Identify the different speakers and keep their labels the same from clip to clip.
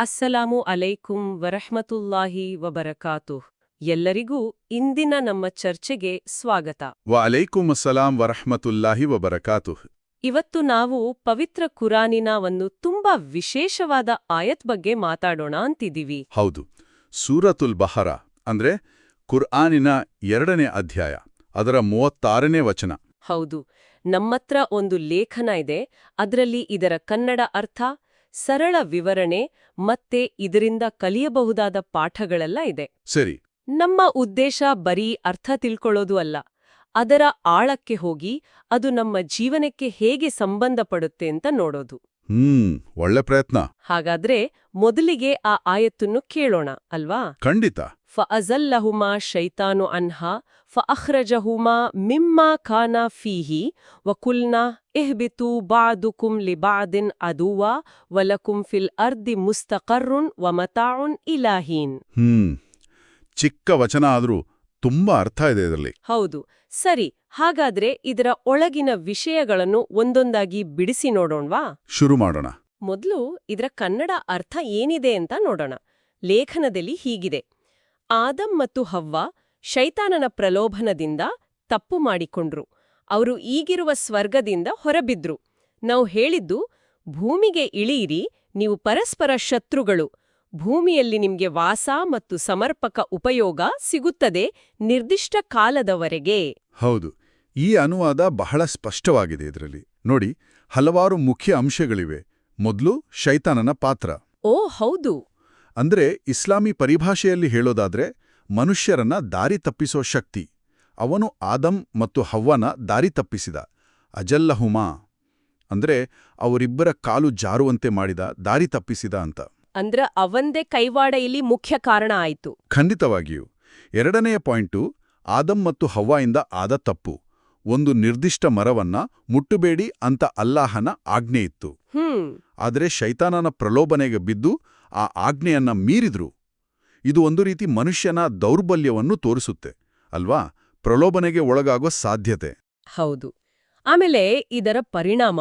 Speaker 1: ಅಸ್ಸಲಾಮು ಅಲೈಕುಂ ವರಹ್ಮತುಲ್ಲಾಹಿ ವಬರಕಾತುಹ್. ಎಲ್ಲರಿಗೂ ಇಂದಿನ ನಮ್ಮ ಚರ್ಚೆಗೆ ಸ್ವಾಗತ.
Speaker 2: ವ ಅಲೈಕುಂ ಅಸ್ಸಲಾಂ ವರಹ್ಮತುಲ್ಲಾಹಿ ವಬರಕಾತುಹ್.
Speaker 1: ಇವತ್ತು ನಾವು ಪವಿತ್ರ ಕುರಾನಿನ ಒಂದು ತುಂಬಾ ವಿಶೇಷವಾದ ಆಯತ್ ಬಗ್ಗೆ ಮಾತಾಡೋಣ ಅಂತಿದ್ದೀವಿ.
Speaker 2: ಹೌದು. ಸೂರತುಲ್ ಬಹರ ಅಂದ್ರೆ ಕುರ್ಆನಿನ ಎರಡನೇ ಅಧ್ಯಾಯ ಅದರ ಮೂವತ್ತಾರನೇ ವಚನ.
Speaker 1: ಹೌದು. ನಮ್ಮತ್ರ ಒಂದು ಲೇಖನ ಇದೆ. ಅದರಲ್ಲಿ ಇದರ ಕನ್ನಡ ಅರ್ಥ ಸರಳ ವಿವರಣೆ ಮತ್ತೆ ಇದರಿಂದ ಕಲಿಯಬಹುದಾದ ಪಾಠಗಳೆಲ್ಲ ಇದೆ.
Speaker 2: ಸರಿ.
Speaker 1: ನಮ್ಮ ಉದ್ದೇಶ ಬರೀ ಅರ್ಥ ತಿಳ್ಕೊಳ್ಳೋದು ಅಲ್ಲ. ಅದರ ಆಳಕ್ಕೆ ಹೋಗಿ ಅದು ನಮ್ಮ ಜೀವನಕ್ಕೆ ಹೇಗೆ ಸಂಬಂಧಪಡುತ್ತೆ ಅಂತ ನೋಡೋದು.
Speaker 2: ಹ್ಮ್ ಒಳ್ಳೆ ಪ್ರಯತ್ನ.
Speaker 1: ಹಾಗಾದ್ರೆ ಮೊದಲಿಗೆ ಆ ಆಯತ್ತನ್ನು ಕೇಳೋಣ ಅಲ್ವಾ?
Speaker 2: ಖಂಡಿತ.
Speaker 1: ಫಅಜಲ್ಲಹುಮಾ ಶೈತಾನು ಅನ್ಹಾ ಅಹ್ರಜಹುಮಾ ಮಿಮ್ಮಾ ಖಾನ ಫೀಹಿ ವಕುಲ್ನಾ ಇಹ್ಬಿತು ಬಾದುಕುಂ ಲಿಬಾದಿನ್ ಅದುವಾ ವಲಕುಂ ಫಿಲ್ ಅರ್ದಿ ಮುಸ್ತಕರ್ರುನ್ ವಮತಾಉನ್ ಇಲಾಹೀನ್.
Speaker 2: ಹ್ಮ್ ಚಿಕ್ಕ ವಚನ ಆದ್ರೂ ತುಂಬಾ ಅರ್ಥ ಇದೆ ಇದರಲ್ಲಿ.
Speaker 1: ಹೌದು. ಸರಿ ಹಾಗಾದ್ರೆ ಇದರ ಒಳಗಿನ ವಿಷಯಗಳನ್ನು ಒಂದೊಂದಾಗಿ ಬಿಡಿಸಿ ನೋಡೋಣವಾ?
Speaker 2: ಶುರು ಮಾಡೋಣ.
Speaker 1: ಮೊದಲು ಇದರ ಕನ್ನಡ ಅರ್ಥ ಏನಿದೆ ಅಂತ ನೋಡೋಣ. ಲೇಖನದಲ್ಲಿ ಹೀಗಿದೆ. ಆದಂ ಮತ್ತು ಹವ್ವ ಶೈತಾನನ ಪ್ರಲೋಭನದಿಂದ ತಪ್ಪು ಮಾಡಿಕೊಂಡ್ರು. ಅವರು ಈಗಿರುವ ಸ್ವರ್ಗದಿಂದ ಹೊರಬಿದ್ರು. ನಾವು ಹೇಳಿದ್ದು ಭೂಮಿಗೆ ಇಳಿಯಿರಿ ನೀವು ಪರಸ್ಪರ ಶತ್ರುಗಳು. ಭೂಮಿಯಲ್ಲಿ ನಿಮ್ಗೆ ವಾಸ ಮತ್ತು ಸಮರ್ಪಕ ಉಪಯೋಗ ಸಿಗುತ್ತದೆ ನಿರ್ದಿಷ್ಟ ಕಾಲದವರೆಗೆ.
Speaker 2: ಹೌದು ಈ ಅನುವಾದ ಬಹಳ ಸ್ಪಷ್ಟವಾಗಿದೆ ಇದರಲ್ಲಿ. ನೋಡಿ ಹಲವಾರು ಮುಖ್ಯ ಅಂಶಗಳಿವೆ. ಮೊದಲು ಶೈತಾನನ ಪಾತ್ರ.
Speaker 1: ಓ ಹೌದು.
Speaker 2: ಅಂದ್ರೆ ಇಸ್ಲಾಮಿ ಪರಿಭಾಷೆಯಲ್ಲಿ ಹೇಳೋದಾದ್ರೆ ಮನುಷ್ಯರನ್ನ ದಾರಿ ತಪ್ಪಿಸೋ ಶಕ್ತಿ. ಅವನು ಆದಂ ಮತ್ತು ಹವ್ವನ ದಾರಿ ತಪ್ಪಿಸಿದ. ಅಜಲ್ಲಹುಮಾ. ಅಂದ್ರೆ ಅವರಿಬ್ಬರ ಕಾಲು ಜಾರುವಂತೆ ಮಾಡಿದ ದಾರಿ ತಪ್ಪಿಸಿದ ಅಂತ.
Speaker 1: ಅಂದ್ರ ಅವಂದೇ ಕೈವಾಡ ಇಲ್ಲಿ ಮುಖ್ಯ ಕಾರಣ ಆಯಿತು.
Speaker 2: ಖಂಡಿತವಾಗಿಯೂ. ಎರಡನೆಯ ಪಾಯಿಂಟು ಆದಂ ಮತ್ತು ಹವ್ವಾಯಿಂದ ಆದ ತಪ್ಪು. ಒಂದು ನಿರ್ದಿಷ್ಟ ಮರವನ್ನ ಮುಟ್ಟುಬೇಡಿ ಅಂತ ಅಲ್ಲಾಹನ ಆಜ್ಞೆ ಇತ್ತು. ಆದರೆ ಶೈತಾನನ ಪ್ರಲೋಭನೆಗೆ ಬಿದ್ದು ಆ ಆಜ್ಞೆಯನ್ನ ಮೀರಿದ್ರು. ಇದು ಒಂದು ರೀತಿ ಮನುಷ್ಯನ ದೌರ್ಬಲ್ಯವನ್ನು ತೋರಿಸುತ್ತೆ ಅಲ್ವಾ? ಪ್ರಲೋಭನೆಗೆ ಒಳಗಾಗೋ ಸಾಧ್ಯತೆ.
Speaker 1: ಹೌದು. ಆಮೇಲೆ ಇದರ ಪರಿಣಾಮ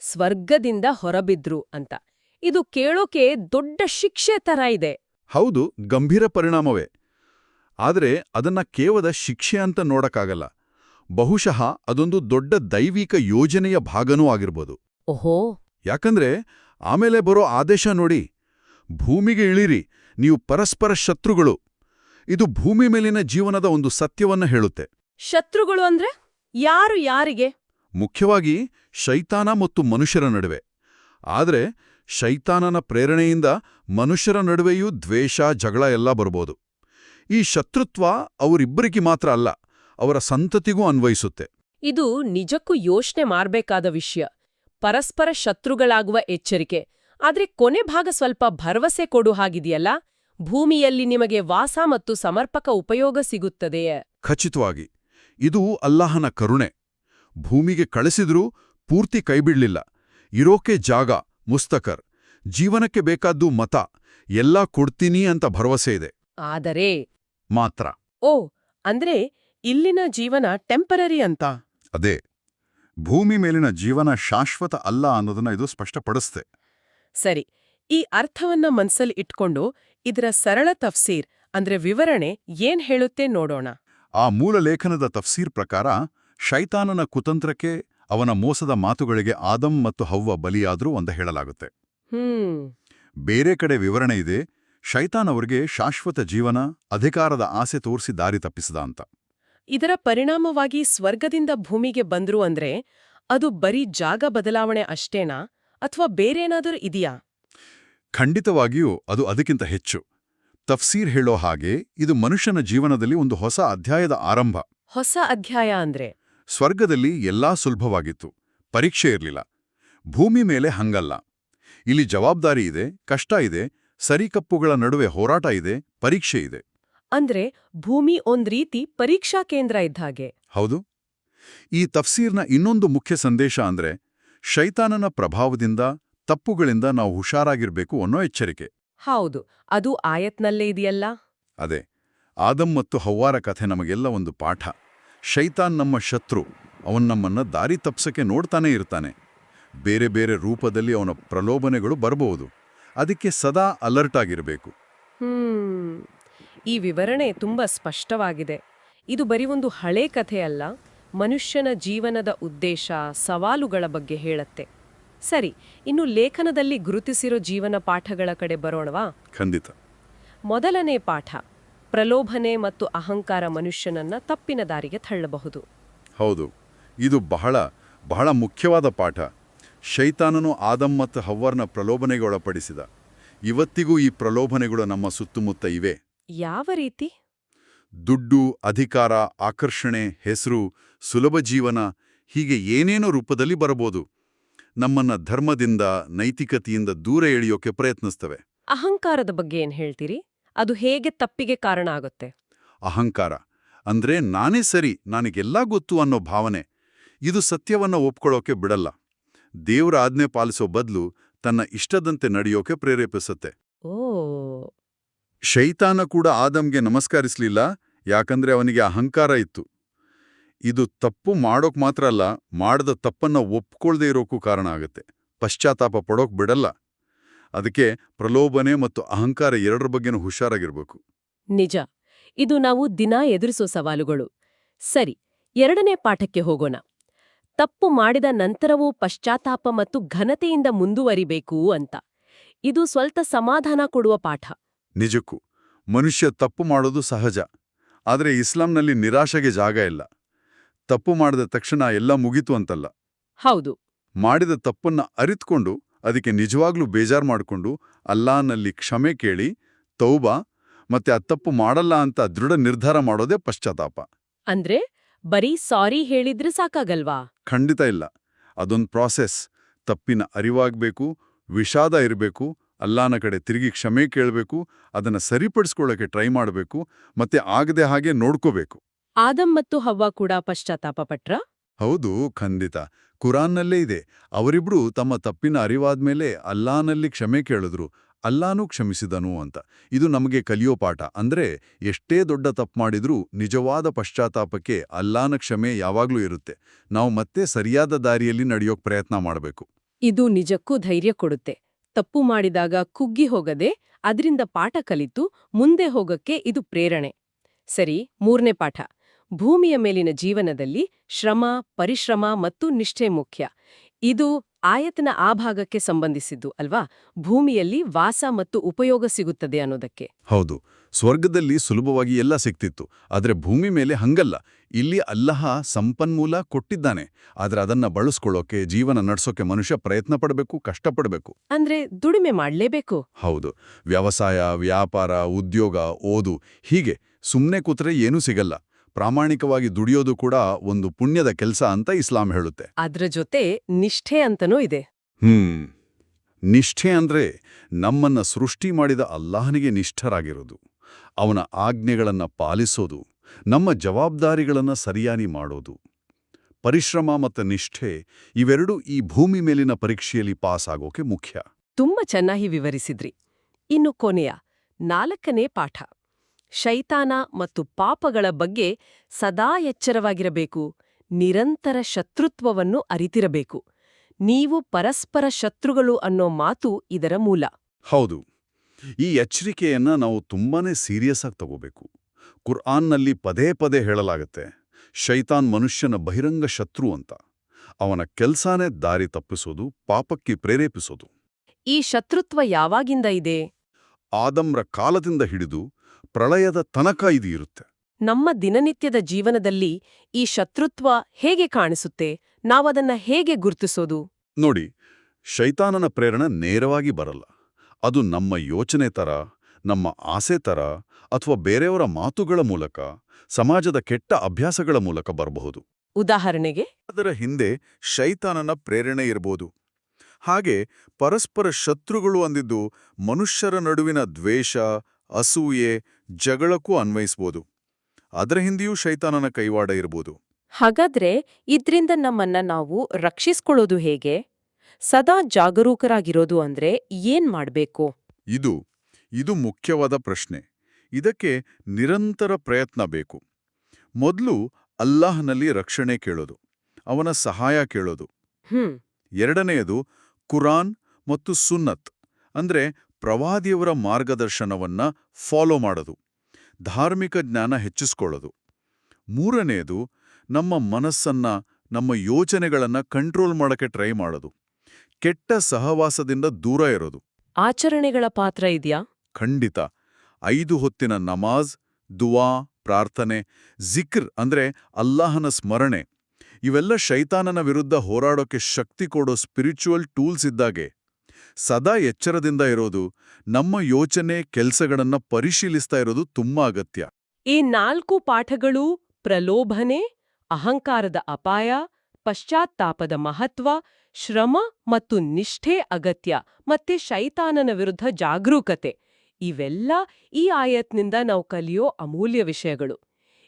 Speaker 1: ಸ್ವರ್ಗದಿಂದ ಹೊರಬಿದ್ರು ಅಂತ. ಇದು ಕೇಳೋಕೆ ದೊಡ್ಡ ಶಿಕ್ಷೆ ತರ ಇದೆ.
Speaker 2: ಹೌದು ಗಂಭೀರ ಪರಿಣಾಮವೇ. ಆದರೆ ಅದನ್ನ ಕೇವಲ ಶಿಕ್ಷೆ ಅಂತ ನೋಡಕ್ಕಾಗಲ್ಲ. ಬಹುಶಃ ಅದೊಂದು ದೊಡ್ಡ ದೈವಿಕ ಯೋಜನೆಯ ಭಾಗನೂ ಆಗಿರ್ಬೋದು.
Speaker 1: ಓಹೋ.
Speaker 2: ಯಾಕಂದ್ರೆ ಆಮೇಲೆ ಬರೋ ಆದೇಶ ನೋಡಿ ಭೂಮಿಗೆ ಇಳಿರಿ ನೀವು ಪರಸ್ಪರ ಶತ್ರುಗಳು. ಇದು ಭೂಮಿ ಮೇಲಿನ ಜೀವನದ ಒಂದು ಸತ್ಯವನ್ನ ಹೇಳುತ್ತೆ.
Speaker 1: ಶತ್ರುಗಳು ಅಂದ್ರೆ ಯಾರು ಯಾರಿಗೆ?
Speaker 2: ಮುಖ್ಯವಾಗಿ ಶೈತಾನ ಮತ್ತು ಮನುಷ್ಯರ ನಡುವೆ. ಆದರೆ ಶೈತಾನನ ಪ್ರೇರಣೆಯಿಂದ ಮನುಷ್ಯರ ನಡುವೆಯೂ ದ್ವೇಷ ಜಗಳ ಎಲ್ಲ ಬರ್ಬೋದು. ಈ ಶತ್ರುತ್ವ ಅವರಿಬ್ಬರಿಗೆ ಮಾತ್ರ ಅಲ್ಲ ಅವರ ಸಂತತಿಗೂ ಅನ್ವಯಿಸುತ್ತೆ.
Speaker 1: ಇದು ನಿಜಕ್ಕೂ ಯೋಚನೆ ಮಾಡ್ಬೇಕಾದ ವಿಷಯ. ಪರಸ್ಪರ ಶತ್ರುಗಳಾಗುವ ಎಚ್ಚರಿಕೆ. ಆದ್ರೆ ಕೊನೆ ಭಾಗ ಸ್ವಲ್ಪ ಭರವಸೆ ಕೊಡು ಹಾಗಿದೆಯಲ್ಲ? ಭೂಮಿಯಲ್ಲಿ ನಿಮಗೆ ವಾಸ ಮತ್ತು ಸಮರ್ಪಕ ಉಪಯೋಗ ಸಿಗುತ್ತದೆಯೇ?
Speaker 2: ಖಚಿತವಾಗಿ ಇದು ಅಲ್ಲಾಹನ ಕರುಣೆ. ಭೂಮಿಗೆ ಕಳಿಸಿದ್ರೂ ಪೂರ್ತಿ ಕೈಬಿಡ್ಲಿಲ್ಲ. ಇರೋಕೆ ಜಾಗ. ಮುಸ್ತಕರ್. ಜೀವನಕ್ಕೆ ಬೇಕಾದ್ದು ಮತ ಎಲ್ಲಾ ಕೊಡ್ತೀನಿ ಅಂತ ಭರವಸೆ ಇದೆ.
Speaker 1: ಆದರೆ
Speaker 2: ಮಾತ್ರ.
Speaker 1: ಓ ಅಂದ್ರೆ ಇಲ್ಲಿನ ಜೀವನ ಟೆಂಪರರಿ ಅಂತ?
Speaker 2: ಅದೇ. ಭೂಮಿ ಮೇಲಿನ ಜೀವನ ಶಾಶ್ವತ ಅಲ್ಲ ಅನ್ನೋದನ್ನ ಇದು ಸ್ಪಷ್ಟಪಡಿಸ್ತೆ.
Speaker 1: ಸರಿ ಈ ಅರ್ಥವನ್ನ ಮನ್ಸಲ್ಲಿ ಇಟ್ಕೊಂಡು ಇದರ ಸರಳ ತಫ್ಸೀರ್ ಅಂದ್ರೆ ವಿವರಣೆ ಏನ್ ಹೇಳುತ್ತೆ ನೋಡೋಣ.
Speaker 2: ಆ ಮೂಲ ಲೇಖನದ ತಫ್ಸೀರ್ ಪ್ರಕಾರ ಶೈತಾನನ ಕುತಂತ್ರಕ್ಕೆ ಅವನ ಮೋಸದ ಮಾತುಗಳಿಗೆ ಆದಂ ಮತ್ತು ಹವ್ವ ಬಲಿಯಾದ್ರೂ ಅಂತ ಹೇಳಲಾಗುತ್ತೆ. ಬೇರೆ ಕಡೆ ವಿವರಣೆ ಇದೆ ಶೈತಾನ್ ಅವರಿಗೆ ಶಾಶ್ವತ ಜೀವನ ಅಧಿಕಾರದ ಆಸೆ ತೋರಿಸಿ ದಾರಿ ತಪ್ಪಿಸಿದ ಅಂತ.
Speaker 1: ಇದರ ಪರಿಣಾಮವಾಗಿ ಸ್ವರ್ಗದಿಂದ ಭೂಮಿಗೆ ಬಂದ್ರು ಅಂದ್ರೆ ಅದು ಬರೀ ಜಾಗ ಬದಲಾವಣೆ ಅಷ್ಟೇನಾ? ಅಥವಾ ಬೇರೇನಾದರೂ ಇದೆಯಾ?
Speaker 2: ಖಂಡಿತವಾಗಿಯೂ ಅದು ಅದಕ್ಕಿಂತ ಹೆಚ್ಚು. ತಫ್ಸೀರ್ ಹೇಳೋ ಹಾಗೆ ಇದು ಮನುಷ್ಯನ ಜೀವನದಲ್ಲಿ ಒಂದು ಹೊಸ ಅಧ್ಯಾಯದ ಆರಂಭ.
Speaker 1: ಹೊಸ ಅಧ್ಯಾಯ ಅಂದ್ರೆ?
Speaker 2: ಸ್ವರ್ಗದಲ್ಲಿ ಎಲ್ಲಾ ಸುಲಭವಾಗಿತ್ತು. ಪರೀಕ್ಷೆ ಇರಲಿಲ್ಲ. ಭೂಮಿ ಮೇಲೆ ಹಂಗಲ್ಲ. ಇಲ್ಲಿ ಜವಾಬ್ದಾರಿ ಇದೆ ಕಷ್ಟ ಇದೆ ಸರಿಕಪ್ಪುಗಳ ನಡುವೆ ಹೋರಾಟ ಇದೆ ಪರೀಕ್ಷೆ ಇದೆ.
Speaker 1: ಅಂದ್ರೆ ಭೂಮಿ ಒಂದ್ ರೀತಿ ಪರೀಕ್ಷಾ ಕೇಂದ್ರ ಇದ್ದಾಗೆ
Speaker 2: ಹೌದು. ಈ ತಫ್ಸೀರ್ನ ಇನ್ನೊಂದು ಮುಖ್ಯ ಸಂದೇಶ ಅಂದ್ರೆ ಶೈತಾನನ ಪ್ರಭಾವದಿಂದ ತಪ್ಪುಗಳಿಂದ ನಾವು ಹುಷಾರಾಗಿರ್ಬೇಕು ಅನ್ನೋ ಎಚ್ಚರಿಕೆ.
Speaker 1: ಹೌದು. ಅದು ಆಯತ್ನಲ್ಲೇ ಇದೆಯಲ್ಲ?
Speaker 2: ಅದೇ. ಆದಂ ಮತ್ತು ಹವ್ವಾರ ಕಥೆ ನಮಗೆಲ್ಲ ಒಂದು ಪಾಠ. ಶೈತಾನ್ ನಮ್ಮ ಶತ್ರು. ಅವನು ನಮ್ಮನ್ನು ದಾರಿ ತಪ್ಸಕ್ಕೆ ನೋಡ್ತಾನೇ ಇರ್ತಾನೆ. ಬೇರೆ ಬೇರೆ ರೂಪದಲ್ಲಿ ಅವನ ಪ್ರಲೋಭನೆಗಳು ಬರಬಹುದು. ಅದಕ್ಕೆ ಸದಾ ಅಲರ್ಟ್ ಆಗಿರಬೇಕು.
Speaker 1: ಈ ವಿವರಣೆ ತುಂಬ ಸ್ಪಷ್ಟವಾಗಿದೆ. ಇದು ಬರೀ ಒಂದು ಹಳೆ ಕಥೆ ಅಲ್ಲ ಮನುಷ್ಯನ ಜೀವನದ ಉದ್ದೇಶ ಸವಾಲುಗಳ ಬಗ್ಗೆ ಹೇಳತ್ತೆ. ಸರಿ ಇನ್ನು ಲೇಖನದಲ್ಲಿ ಗುರುತಿಸಿರೋ ಜೀವನ ಪಾಠಗಳ ಕಡೆ ಬರೋಣವಾ?
Speaker 2: ಖಂಡಿತ.
Speaker 1: ಮೊದಲನೇ ಪಾಠ. ಪ್ರಲೋಭನೆ ಮತ್ತು ಅಹಂಕಾರ ಮನುಷ್ಯನನ್ನ ತಪ್ಪಿನ ದಾರಿಗೆ ತಳ್ಳಬಹುದು.
Speaker 2: ಹೌದು ಇದು ಬಹಳ ಬಹಳ ಮುಖ್ಯವಾದ ಪಾಠ. ಶೈತಾನನು ಆದಂ ಮತ್ತು ಹವ್ವರ್ನ ಪ್ರಲೋಭನೆಗೊಳಪಡಿಸಿದ. ಇವತ್ತಿಗೂ ಈ ಪ್ರಲೋಭನೆಗಳು ನಮ್ಮ ಸುತ್ತಮುತ್ತ ಇವೆ.
Speaker 1: ಯಾವ ರೀತಿ?
Speaker 2: ದುಡ್ಡು ಅಧಿಕಾರ ಆಕರ್ಷಣೆ ಹೆಸರು ಸುಲಭ ಜೀವನ ಹೀಗೆ ಏನೇನೋ ರೂಪದಲ್ಲಿ ಬರಬಹುದು. ನಮ್ಮನ್ನ ಧರ್ಮದಿಂದ ನೈತಿಕತೆಯಿಂದ ದೂರ ಎಳೆಯೋಕೆ ಪ್ರಯತ್ನಿಸ್ತವೆ.
Speaker 1: ಅಹಂಕಾರದ ಬಗ್ಗೆ ಏನ್ ಹೇಳ್ತೀರಿ? ಅದು ಹೇಗೆ ತಪ್ಪಿಗೆ ಕಾರಣ ಆಗುತ್ತೆ?
Speaker 2: ಅಹಂಕಾರ. ಅಂದ್ರೆ ನಾನೇ ಸರಿ ನನಗೆಲ್ಲ ಗೊತ್ತು ಅನ್ನೋ ಭಾವನೆ. ಇದು ಸತ್ಯವನ್ನ ಒಪ್ಕೊಳ್ಳೋಕೆ ಬಿಡಲ್ಲ. ದೇವರ ಆಜ್ಞೆ ಪಾಲಿಸೋ ಬದಲು ತನ್ನ ಇಷ್ಟದಂತೆ ನಡೆಯೋಕೆ ಪ್ರೇರೇಪಿಸುತ್ತೆ.
Speaker 1: ಓ.
Speaker 2: ಶೈತಾನ ಕೂಡ ಆದಮ್ಗೆ ನಮಸ್ಕರಿಸಲಿಲ್ಲ ಯಾಕಂದ್ರೆ ಅವನಿಗೆ ಅಹಂಕಾರ ಇತ್ತು. ಇದು ತಪ್ಪು ಮಾಡೋಕ್ ಮಾತ್ರ ಅಲ್ಲ ಮಾಡದ ತಪ್ಪನ್ನ ಒಪ್ಕೊಳ್ದೇ ಇರೋಕ್ಕೂ ಕಾರಣ ಆಗುತ್ತೆ. ಪಶ್ಚಾತ್ತಾಪ ಪಡೋಕ್ ಬಿಡಲ್ಲ. ಅದಕ್ಕೆ ಪ್ರಲೋಭನೆ ಮತ್ತು ಅಹಂಕಾರ ಎರಡರ ಬಗ್ಗೆನೂ ಹುಷಾರಾಗಿರ್ಬೇಕು.
Speaker 1: ನಿಜ. ಇದು ನಾವು ದಿನಾ ಎದುರಿಸೋ ಸವಾಲುಗಳು. ಸರಿ ಎರಡನೇ ಪಾಠಕ್ಕೆ ಹೋಗೋಣ. ತಪ್ಪು ಮಾಡಿದ ನಂತರವೂ ಪಶ್ಚಾತ್ತಾಪ ಮತ್ತು ಘನತೆಯಿಂದ ಮುಂದುವರಿಬೇಕು ಅಂತ. ಇದು ಸ್ವಲ್ಪ ಸಮಾಧಾನ ಕೊಡುವ ಪಾಠ.
Speaker 2: ನಿಜಕ್ಕೂ. ಮನುಷ್ಯ ತಪ್ಪು ಮಾಡೋದು ಸಹಜ. ಆದರೆ ಇಸ್ಲಾಂನಲ್ಲಿ ನಿರಾಶೆಗೆ ಜಾಗ ಇಲ್ಲ. ತಪ್ಪು ಮಾಡಿದ ತಕ್ಷಣ ಎಲ್ಲ ಮುಗಿತು ಅಂತಲ್ಲ.
Speaker 1: ಹೌದು.
Speaker 2: ಮಾಡಿದ ತಪ್ಪನ್ನ ಅರಿತ್ಕೊಂಡು ಅದಕ್ಕೆ ನಿಜವಾಗ್ಲೂ ಬೇಜಾರ್ ಮಾಡಿಕೊಂಡು ಅಲ್ಲಾನಲ್ಲಿ ಕ್ಷಮೆ ಕೇಳಿ ತೌಬಾ ಮತ್ತೆ ಆ ತಪ್ಪು ಮಾಡಲ್ಲ ಅಂತ ದೃಢ ನಿರ್ಧಾರ ಮಾಡೋದೇ ಪಶ್ಚಾತ್ತಾಪ.
Speaker 1: ಅಂದ್ರೆ ಬರೀ ಸಾರಿ ಹೇಳಿದ್ರೆ ಸಾಕಾಗಲ್ವಾ?
Speaker 2: ಖಂಡಿತ ಇಲ್ಲ. ಅದೊಂದು ಪ್ರಾಸೆಸ್ ತಪ್ಪಿನ ಅರಿವಾಗಬೇಕು ವಿಷಾದ ಇರಬೇಕು ಅಲ್ಲಾನ ಕಡೆ ತಿರುಗಿ ಕ್ಷಮೆ ಕೇಳಬೇಕು ಅದನ್ನ ಸರಿಪಡಿಸ್ಕೊಳ್ಳೋಕೆ ಟ್ರೈ ಮಾಡಬೇಕು ಮತ್ತೆ ಆಗದೆ ಹಾಗೆ ನೋಡ್ಕೋಬೇಕು.
Speaker 1: ಆದಂ ಮತ್ತು ಹವ್ವ ಕೂಡ ಪಶ್ಚಾತ್ತಾಪ ಪಟ್ರ?
Speaker 2: ಹೌದು ಖಂಡಿತ. ಕುರಾನ್ನಲ್ಲೇ ಇದೆ. ಅವರಿಬ್ರು ತಮ್ಮ ತಪ್ಪಿನ ಅರಿವಾದ್ಮೇಲೆ ಅಲ್ಲಾನಲ್ಲಿ ಕ್ಷಮೆ ಕೇಳಿದ್ರು. ಅಲ್ಲಾನೂ ಕ್ಷಮಿಸಿದನು ಅಂತ. ಇದು ನಮಗೆ ಕಲಿಯೋ ಪಾಠ. ಅಂದ್ರೆ ಎಷ್ಟೇ ದೊಡ್ಡ ತಪ್ಪು ಮಾಡಿದ್ರೂ ನಿಜವಾದ ಪಶ್ಚಾತ್ತಾಪಕ್ಕೆ ಅಲ್ಲಾನ ಕ್ಷಮೆ ಯಾವಾಗ್ಲೂ ಇರುತ್ತೆ. ನಾವು ಮತ್ತೆ ಸರಿಯಾದ ದಾರಿಯಲ್ಲಿ ನಡೆಯೋಕ್ ಪ್ರಯತ್ನ ಮಾಡಬೇಕು.
Speaker 1: ಇದು ನಿಜಕ್ಕೂ ಧೈರ್ಯ ಕೊಡುತ್ತೆ. ತಪ್ಪು ಮಾಡಿದಾಗ ಕುಗ್ಗಿ ಹೋಗದೆ ಅದರಿಂದ ಪಾಠ ಕಲಿತು ಮುಂದೆ ಹೋಗಕ್ಕೆ ಇದು ಪ್ರೇರಣೆ. ಸರಿ, ಮೂರನೇ ಪಾಠ. ಭೂಮಿಯ ಮೇಲಿನ ಜೀವನದಲ್ಲಿ ಶ್ರಮ ಪರಿಶ್ರಮ ಮತ್ತು ನಿಷ್ಠೆ ಮುಖ್ಯ. ಇದು ಆಯತನ ಆ ಭಾಗಕ್ಕೆ ಸಂಬಂಧಿಸಿದ್ದು ಅಲ್ವಾ? ಭೂಮಿಯಲ್ಲಿ ವಾಸ ಮತ್ತು ಉಪಯೋಗ ಸಿಗುತ್ತದೆ ಅನ್ನೋದಕ್ಕೆ.
Speaker 2: ಹೌದು. ಸ್ವರ್ಗದಲ್ಲಿ ಸುಲಭವಾಗಿ ಎಲ್ಲ ಸಿಕ್ತಿತ್ತು ಆದರೆ ಭೂಮಿ ಮೇಲೆ ಹಂಗಲ್ಲ. ಇಲ್ಲಿ ಅಲ್ಲಹ ಸಂಪನ್ಮೂಲ ಕೊಟ್ಟಿದ್ದಾನೆ. ಆದರೆ ಅದನ್ನ ಬಳಸ್ಕೊಳ್ಳೋಕೆ ಜೀವನ ನಡೆಸೋಕೆ ಮನುಷ್ಯ ಪ್ರಯತ್ನ ಪಡಬೇಕು ಕಷ್ಟಪಡಬೇಕು.
Speaker 1: ಅಂದ್ರೆ ದುಡಿಮೆ ಮಾಡಲೇಬೇಕು.
Speaker 2: ಹೌದು. ವ್ಯವಸಾಯ ವ್ಯಾಪಾರ ಉದ್ಯೋಗ ಓದು ಹೀಗೆ ಸುಮ್ಮನೆ ಕೂತ್ರೆ ಏನೂ ಸಿಗಲ್ಲ. ಪ್ರಾಮಾಣಿಕವಾಗಿ ದುಡಿಯೋದು ಕೂಡ ಒಂದು ಪುಣ್ಯದ ಕೆಲಸ ಅಂತ ಇಸ್ಲಾಂ ಹೇಳುತ್ತೆ.
Speaker 1: ಅದ್ರ ಜೊತೆ ನಿಷ್ಠೆ ಅಂತನೂ ಇದೆ.
Speaker 2: ಹ್ಮ್. ನಿಷ್ಠೆ ಅಂದ್ರೆ ನಮ್ಮನ್ನ ಸೃಷ್ಟಿ ಮಾಡಿದ ಅಲ್ಲಾಹನಿಗೆ ನಿಷ್ಠರಾಗಿರೋದು. ಅವನ ಆಜ್ಞೆಗಳನ್ನ ಪಾಲಿಸೋದು ನಮ್ಮ ಜವಾಬ್ದಾರಿಗಳನ್ನ ಸರಿಯಾನಿ ಮಾಡೋದು. ಪರಿಶ್ರಮ ಮತ್ತು ನಿಷ್ಠೆ ಇವೆರಡೂ ಈ ಭೂಮಿ ಮೇಲಿನ ಪರೀಕ್ಷೆಯಲ್ಲಿ ಪಾಸ್ ಆಗೋಕೆ ಮುಖ್ಯ.
Speaker 1: ತುಂಬಾ ಚೆನ್ನಾಗಿ ವಿವರಿಸಿದ್ರಿ. ಇನ್ನು ಕೊನೆಯ ನಾಲ್ಕನೇ ಪಾಠ. ಶೈತಾನ ಮತ್ತು ಪಾಪಗಳ ಬಗ್ಗೆ ಸದಾ ಎಚ್ಚರವಾಗಿರಬೇಕು. ನಿರಂತರ ಶತ್ರುತ್ವವನ್ನು ಅರಿತಿರಬೇಕು. ನೀವು ಪರಸ್ಪರ ಶತ್ರುಗಳು ಅನ್ನೋ ಮಾತು ಇದರ ಮೂಲ.
Speaker 2: ಹೌದು. ಈ ಎಚ್ಚರಿಕೆಯನ್ನ ನಾವು ತುಂಬಾನೇ ಸೀರಿಯಸ್ ಆಗಿ ತಗೋಬೇಕು. ಕುರ್ಆನ್ನಲ್ಲಿ ಪದೇ ಪದೇ ಹೇಳಲಾಗತ್ತೆ ಶೈತಾನ್ ಮನುಷ್ಯನ ಬಹಿರಂಗ ಶತ್ರು ಅಂತ. ಅವನ ಕೆಲ್ಸಾನೇ ದಾರಿ ತಪ್ಪಿಸೋದು ಪಾಪಕ್ಕೆ ಪ್ರೇರೇಪಿಸೋದು.
Speaker 1: ಈ ಶತ್ರುತ್ವ ಯಾವಾಗಿಂದ ಇದೆ?
Speaker 2: ಆದಮ್ರ ಕಾಲದಿಂದ ಹಿಡಿದು ಪ್ರಳಯದ ತನಕ ಇದು ಇರುತ್ತೆ.
Speaker 1: ನಮ್ಮ ದಿನನಿತ್ಯದ ಜೀವನದಲ್ಲಿ ಈ ಶತ್ರುತ್ವ ಹೇಗೆ ಕಾಣಿಸುತ್ತೆ? ನಾವದನ್ನ ಹೇಗೆ ಗುರುತಿಸೋದು?
Speaker 2: ನೋಡಿ ಶೈತಾನನ ಪ್ರೇರಣೆ ನೇರವಾಗಿ ಬರಲ್ಲ. ಅದು ನಮ್ಮ ಯೋಚನೆ ತರ ನಮ್ಮ ಆಸೆ ತರ ಅಥವಾ ಬೇರೆಯವರ ಮಾತುಗಳ ಮೂಲಕ ಸಮಾಜದ ಕೆಟ್ಟ ಅಭ್ಯಾಸಗಳ ಮೂಲಕ ಬರಬಹುದು.
Speaker 1: ಉದಾಹರಣೆಗೆ?
Speaker 2: ಅದರ ಹಿಂದೆ ಶೈತಾನನ ಪ್ರೇರಣೆ ಇರಬಹುದು ಹಾಗೆ ಪರಸ್ಪರ ಶತ್ರುಗಳು ಅಂದಿದ್ದು ಮನುಷ್ಯರ ನಡುವಿನ ದ್ವೇಷ ಅಸೂಯೆ ಜಗಳಕ್ಕೂ ಅನ್ವಯಿಸ್ಬೋದು. ಅದರ ಹಿಂದೆಯೂ ಶೈತಾನನ ಕೈವಾಡ ಇರಬಹುದು
Speaker 1: ಹಾಗಾದ್ರೆ ಇದ್ರಿಂದ ನಮ್ಮನ್ನ ನಾವು ರಕ್ಷಿಸ್ಕೊಳ್ಳೋದು ಹೇಗೆ? ಸದಾ ಜಾಗರೂಕರಾಗಿರೋದು ಅಂದ್ರೆ ಏನ್ ಮಾಡಬೇಕು?
Speaker 2: ಇದು ಇದು ಮುಖ್ಯವಾದ ಪ್ರಶ್ನೆ. ಇದಕ್ಕೆ ನಿರಂತರ ಪ್ರಯತ್ನ ಬೇಕು. ಮೊದಲು ಅಲ್ಲಾಹನಲ್ಲಿ ರಕ್ಷಣೆ ಕೇಳೋದು ಅವನ ಸಹಾಯ ಕೇಳೋದು.
Speaker 1: ಹ್ಮ್.
Speaker 2: ಎರಡನೆಯದು ಕುರಾನ್ ಮತ್ತು ಸುನ್ನತ್. ಅಂದ್ರೆ ಪ್ರವಾದಿಯವರ ಮಾರ್ಗದರ್ಶನವನ್ನ ಫಾಲೋ ಮಾಡೋದು ಧಾರ್ಮಿಕ ಜ್ಞಾನ ಹೆಚ್ಚಿಸ್ಕೊಳ್ಳೋದು. ಮೂರನೆಯದು ನಮ್ಮ ಮನಸ್ಸನ್ನ ನಮ್ಮ ಯೋಚನೆಗಳನ್ನ ಕಂಟ್ರೋಲ್ ಮಾಡೋಕ್ಕೆ ಟ್ರೈ ಮಾಡೋದು. ಕೆಟ್ಟ ಸಹವಾಸದಿಂದ ದೂರ ಇರೋದು.
Speaker 1: ಆಚರಣೆಗಳ ಪಾತ್ರ ಇದೆಯಾ?
Speaker 2: ಖಂಡಿತ. ಐದು ಹೊತ್ತಿನ ನಮಾಜ್ ದುವಾ ಪ್ರಾರ್ಥನೆ ಜಿಕ್ರ್ ಅಂದ್ರೆ ಅಲ್ಲಾಹನ ಸ್ಮರಣೆ. ಇವೆಲ್ಲ ಶೈತಾನನ ವಿರುದ್ಧ ಹೋರಾಡೋಕೆ ಶಕ್ತಿ ಕೊಡೋ ಸ್ಪಿರಿಚುವಲ್ ಟೂಲ್ಸ್ ಇದ್ದಾಗೆ. ಸದಾ ಎಚ್ಚರದಿಂದ ಇರೋದು ನಮ್ಮ ಯೋಚನೆ ಕೆಲ್ಸಗಳನ್ನ ಪರಿಶೀಲಿಸ್ತಾ ಇರೋದು ತುಂಬಾ ಅಗತ್ಯ.
Speaker 1: ಈ ನಾಲ್ಕು ಪಾಠಗಳು ಪ್ರಲೋಭನೆ ಅಹಂಕಾರದ ಅಪಾಯ ಪಶ್ಚಾತ್ತಾಪದ ಮಹತ್ವ ಶ್ರಮ ಮತ್ತು ನಿಷ್ಠೆ ಅಗತ್ಯ ಮತ್ತೆ ಶೈತಾನನ ವಿರುದ್ಧ ಜಾಗರೂಕತೆ. ಇವೆಲ್ಲ ಈ ಆಯತ್ನಿಂದ ನಾವು ಕಲಿಯೋ ಅಮೂಲ್ಯ ವಿಷಯಗಳು.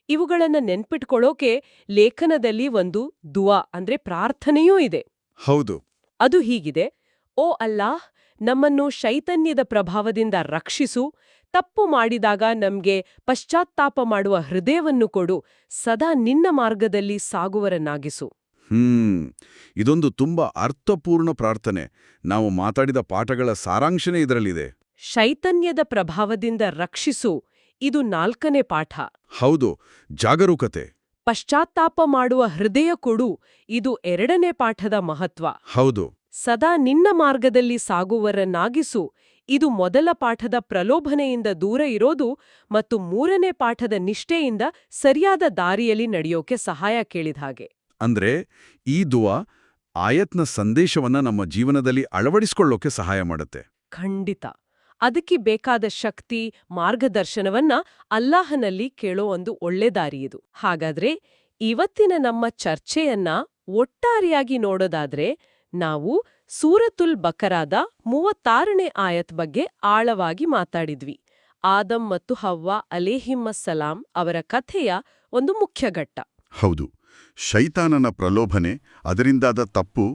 Speaker 1: ಇವುಗಳನ್ನು ನೆನ್ಪಿಟ್ಕೊಳ್ಳೋಕೆ ಲೇಖನದಲ್ಲಿ ಒಂದು ದುವಾ ಅಂದ್ರೆ ಪ್ರಾರ್ಥನೆಯೂ ಇದೆ.
Speaker 2: ಹೌದು.
Speaker 1: ಅದು ಹೀಗಿದೆ. ಓ ಅಲ್ಲಾಹ್ ನಮ್ಮನ್ನು ಶೈತನ್ಯದ ಪ್ರಭಾವದಿಂದ ರಕ್ಷಿಸು ತಪ್ಪು ಮಾಡಿದಾಗ ನಮ್ಗೆ ಪಶ್ಚಾತ್ತಾಪ ಮಾಡುವ ಹೃದಯವನ್ನು ಕೊಡು ಸದಾ ನಿನ್ನ ಮಾರ್ಗದಲ್ಲಿ ಸಾಗುವರನ್ನಾಗಿಸು.
Speaker 2: ಹ್ಮ್ ಇದೊಂದು ತುಂಬಾ ಅರ್ಥಪೂರ್ಣ ಪ್ರಾರ್ಥನೆ. ನಾವು ಮಾತಾಡಿದ ಪಾಠಗಳ ಸಾರಾಂಶನೇ ಇದರಲ್ಲಿದೆ.
Speaker 1: ಶೈತನ್ಯದ ಪ್ರಭಾವದಿಂದ ರಕ್ಷಿಸು ಇದು ನಾಲ್ಕನೇ ಪಾಠ.
Speaker 2: ಹೌದು ಜಾಗರೂಕತೆ.
Speaker 1: ಪಶ್ಚಾತ್ತಾಪ ಮಾಡುವ ಹೃದಯ ಕೊಡು ಇದು ಎರಡನೇ ಪಾಠದ ಮಹತ್ವ.
Speaker 2: ಹೌದು.
Speaker 1: ಸದಾ ನಿನ್ನ ಮಾರ್ಗದಲ್ಲಿ ಸಾಗುವರನ್ನಾಗಿಸು. ಇದು ಮೊದಲ ಪಾಠದ ಪ್ರಲೋಭನೆಯಿಂದ ದೂರ ಇರೋದು ಮತ್ತು ಮೂರನೇ ಪಾಠದ ನಿಷ್ಠೆಯಿಂದ ಸರಿಯಾದ ದಾರಿಯಲ್ಲಿ ನಡೆಯೋಕೆ ಸಹಾಯ ಕೇಳಿದ ಹಾಗೆ.
Speaker 2: ಅಂದ್ರೆ ಈ ದುವಾ ಆಯತ್ನ ಸಂದೇಶವನ್ನ ನಮ್ಮ ಜೀವನದಲ್ಲಿ ಅಳವಡಿಸಿಕೊಳ್ಳೋಕೆ ಸಹಾಯ ಮಾಡುತ್ತೆ.
Speaker 1: ಖಂಡಿತ. ಅದಕ್ಕೆ ಬೇಕಾದ ಶಕ್ತಿ ಮಾರ್ಗದರ್ಶನವನ್ನ ಅಲ್ಲಾಹನಲ್ಲಿ ಕೇಳೋ ಒಂದು ಒಳ್ಳೆ ದಾರಿ ಇದು. ಹಾಗಾದ್ರೆ ಇವತ್ತಿನ ನಮ್ಮ ಚರ್ಚೆಯನ್ನ ಒಟ್ಟಾರೆಯಾಗಿ ನೋಡೋದಾದ್ರೆ ನಾವು ಸೂರತುಲ್ ಬಕರಾದ ಮೂವತ್ತಾರನೇ ಆಯತ್ ಬಗ್ಗೆ ಆಳವಾಗಿ ಮಾತಾಡಿದ್ವಿ. ಆದಂ ಮತ್ತು ಹವ್ವ ಅಲೇಹಿಮ್ಮಸ್ಸಲಾಂ ಅವರ ಕಥೆಯ ಒಂದು ಮುಖ್ಯ ಘಟ್ಟ.
Speaker 2: ಹೌದು ಶೈತಾನನ ಪ್ರಲೋಭನೆ ಅದರಿಂದಾದ ತಪ್ಪು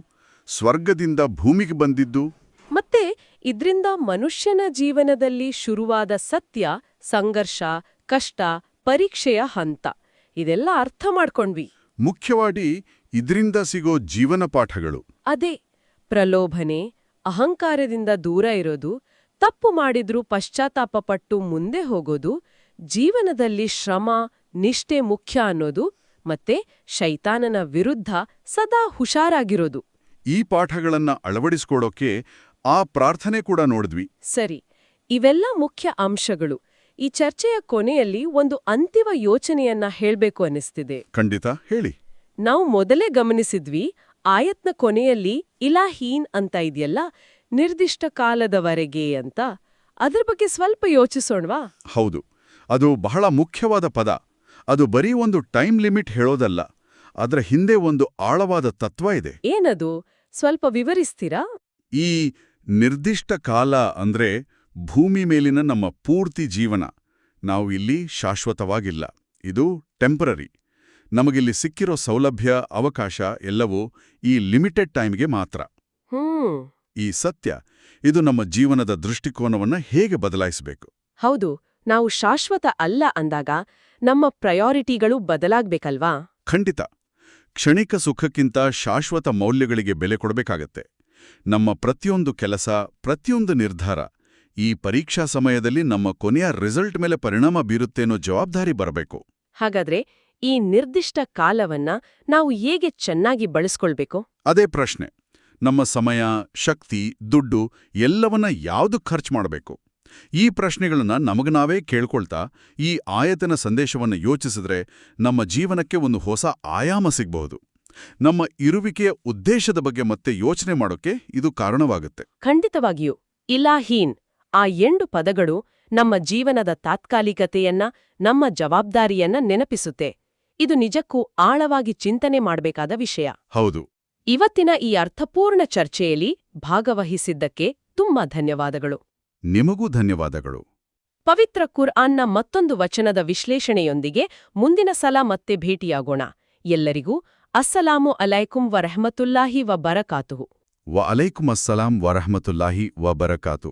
Speaker 2: ಸ್ವರ್ಗದಿಂದ ಭೂಮಿಗೆ ಬಂದಿದ್ದು?
Speaker 1: ಮತ್ತೆ ಇದ್ರಿಂದ ಮನುಷ್ಯನ ಜೀವನದಲ್ಲಿ ಶುರುವಾದ ಸತ್ಯ ಸಂಘರ್ಷ ಕಷ್ಟ ಪರೀಕ್ಷೆಯ ಹಂತ ಇದೆಲ್ಲ ಅರ್ಥ ಮಾಡ್ಕೊಂಡ್ವಿ.
Speaker 2: ಮುಖ್ಯವಾಗಿ ಇದರಿಂದ ಸಿಗೋ ಜೀವನ ಪಾಠಗಳು.
Speaker 1: ಅದೇ ಪ್ರಲೋಭನೆ ಅಹಂಕಾರದಿಂದ ದೂರ ಇರೋದು ತಪ್ಪು ಮಾಡಿದ್ರೂ ಪಶ್ಚಾತ್ತಾಪ ಪಟ್ಟು ಮುಂದೆ ಹೋಗೋದು ಜೀವನದಲ್ಲಿ ಶ್ರಮ ನಿಷ್ಠೆ ಮುಖ್ಯ ಅನ್ನೋದು ಮತ್ತೆ ಶೈತಾನನ ವಿರುದ್ಧ ಸದಾ ಹುಷಾರಾಗಿರೋದು.
Speaker 2: ಈ ಪಾಠಗಳನ್ನ ಅಳವಡಿಸಿಕೊಡೋಕೆ ಆ ಪ್ರಾರ್ಥನೆ ಕೂಡ ನೋಡಿದ್ವಿ.
Speaker 1: ಸರಿ ಇವೆಲ್ಲ ಮುಖ್ಯ ಅಂಶಗಳು. ಈ ಚರ್ಚೆಯ ಕೊನೆಯಲ್ಲಿ ಒಂದು ಅಂತಿಮ ಯೋಚನೆಯನ್ನ ಹೇಳ್ಬೇಕು ಅನಿಸ್ತಿದೆ
Speaker 2: ಖಂಡಿತ ಹೇಳಿ.
Speaker 1: ನಾವು ಮೊದಲೇ ಗಮನಿಸಿದ್ವಿ ಆಯತ್ನ ಕೊನೆಯಲ್ಲಿ ಇಲಾಹೀನ್ ಅಂತ ಇದೆಯಲ್ಲ ನಿರ್ದಿಷ್ಟ ಕಾಲದವರೆಗೆ ಅಂತ ಅದ್ರ ಬಗ್ಗೆ ಸ್ವಲ್ಪ ಯೋಚಿಸೋಣವಾ?
Speaker 2: ಹೌದು. ಅದು ಬಹಳ ಮುಖ್ಯವಾದ ಪದ. ಅದು ಬರೀ ಒಂದು ಟೈಮ್ ಲಿಮಿಟ್ ಹೇಳೋದಲ್ಲ ಅದರ ಹಿಂದೆ ಒಂದು ಆಳವಾದ ತತ್ವ ಇದೆ.
Speaker 1: ಏನದು? ಸ್ವಲ್ಪ ವಿವರಿಸ್ತೀರಾ?
Speaker 2: ಈ ನಿರ್ದಿಷ್ಟ ಕಾಲ ಅಂದ್ರೆ ಭೂಮಿ ಮೇಲಿನ ನಮ್ಮ ಪೂರ್ತಿ ಜೀವನ. ನಾವು ಇಲ್ಲಿ ಶಾಶ್ವತವಾಗಿಲ್ಲ. ಇದು ಟೆಂಪರರಿ ನಮಗಿಲ್ಲಿ ಸಿಕ್ಕಿರೋ ಸೌಲಭ್ಯ ಅವಕಾಶ ಎಲ್ಲವೂ ಈ ಲಿಮಿಟೆಡ್ ಟೈಮ್ಗೆ ಮಾತ್ರ. ಈ ಸತ್ಯ ಇದು ನಮ್ಮ ಜೀವನದ ದೃಷ್ಟಿಕೋನವನ್ನ ಹೇಗೆ ಬದಲಾಯಿಸಬೇಕು?
Speaker 1: ಹೌದು ನಾವು ಶಾಶ್ವತ ಅಲ್ಲ ಅಂದಾಗ ನಮ್ಮ ಪ್ರಯಾರಿಟಿಗಳು ಬದಲಾಗ್ಬೇಕಲ್ವಾ?
Speaker 2: ಖಂಡಿತ. ಕ್ಷಣಿಕ ಸುಖಕ್ಕಿಂತ ಶಾಶ್ವತ ಮೌಲ್ಯಗಳಿಗೆ ಬೆಲೆ ಕೊಡಬೇಕಾಗತ್ತೆ. ನಮ್ಮ ಪ್ರತಿಯೊಂದು ಕೆಲಸ ಪ್ರತಿಯೊಂದು ನಿರ್ಧಾರ ಈ ಪರೀಕ್ಷಾ ಸಮಯದಲ್ಲಿ ನಮ್ಮ ಕೊನೆಯ ರಿಸಲ್ಟ್ ಮೇಲೆ ಪರಿಣಾಮ ಬೀರುತ್ತೇನೋ ಜವಾಬ್ದಾರಿ ಬರಬೇಕು.
Speaker 1: ಹಾಗಾದ್ರೆ ಈ ನಿರ್ದಿಷ್ಟ ಕಾಲವನ್ನ ನಾವು ಹೇಗೆ ಚೆನ್ನಾಗಿ ಬಳಸ್ಕೊಳ್ಬೇಕು?
Speaker 2: ಅದೇ ಪ್ರಶ್ನೆ. ನಮ್ಮ ಸಮಯ ಶಕ್ತಿ ದುಡ್ಡು ಎಲ್ಲವನ್ನ ಯಾವುದು ಖರ್ಚು ಮಾಡಬೇಕು? ಈ ಪ್ರಶ್ನೆಗಳನ್ನ ನಮಗ ನಾವೇ ಕೇಳ್ಕೊಳ್ತಾ ಈ ಆಯತನ ಸಂದೇಶವನ್ನು ಯೋಚಿಸಿದ್ರೆ ನಮ್ಮ ಜೀವನಕ್ಕೆ ಒಂದು ಹೊಸ ಆಯಾಮ ಸಿಗಬಹುದು. ನಮ್ಮ ಇರುವಿಕೆಯ ಉದ್ದೇಶದ ಬಗ್ಗೆ ಮತ್ತೆ ಯೋಚನೆ ಮಾಡೋಕೆ ಇದು ಕಾರಣವಾಗುತ್ತೆ.
Speaker 1: ಖಂಡಿತವಾಗಿಯೂ. ಇಲಾಹೀನ್ ಆ ಎಂಟು ಪದಗಳು ನಮ್ಮ ಜೀವನದ ತಾತ್ಕಾಲಿಕತೆಯನ್ನ ನಮ್ಮ ಜವಾಬ್ದಾರಿಯನ್ನ ನೆನಪಿಸುತ್ತೆ. ಇದು ನಿಜಕ್ಕೂ ಆಳವಾಗಿ ಚಿಂತನೆ ಮಾಡಬೇಕಾದ ವಿಷಯ.
Speaker 2: ಹೌದು.
Speaker 1: ಇವತ್ತಿನ ಈ ಅರ್ಥಪೂರ್ಣ ಚರ್ಚೆಯಲ್ಲಿ ಭಾಗವಹಿಸಿದ್ದಕ್ಕೆ ತುಂಬಾ ಧನ್ಯವಾದಗಳು.
Speaker 2: ನಿಮಗೂ ಧನ್ಯವಾದಗಳು.
Speaker 1: ಪವಿತ್ರ ಕುರ್ಆನ್ನ ಮತ್ತೊಂದು ವಚನದ ವಿಶ್ಲೇಷಣೆಯೊಂದಿಗೆ ಮುಂದಿನ ಸಲ ಮತ್ತೆ ಭೇಟಿಯಾಗೋಣ. ಎಲ್ಲರಿಗೂ ಅಸ್ಸಲಾಮು ಅಲೈಕುಂ ವರಹಮತುಲ್ಲಾಹಿ ವ ಬರಕಾತು
Speaker 2: ವ ಅಲೈಕುಮ್ ಅಸ್ಸಲಾಂ ವರಹಮತುಲ್ಲಾಹಿ ವ ಬರಕಾತು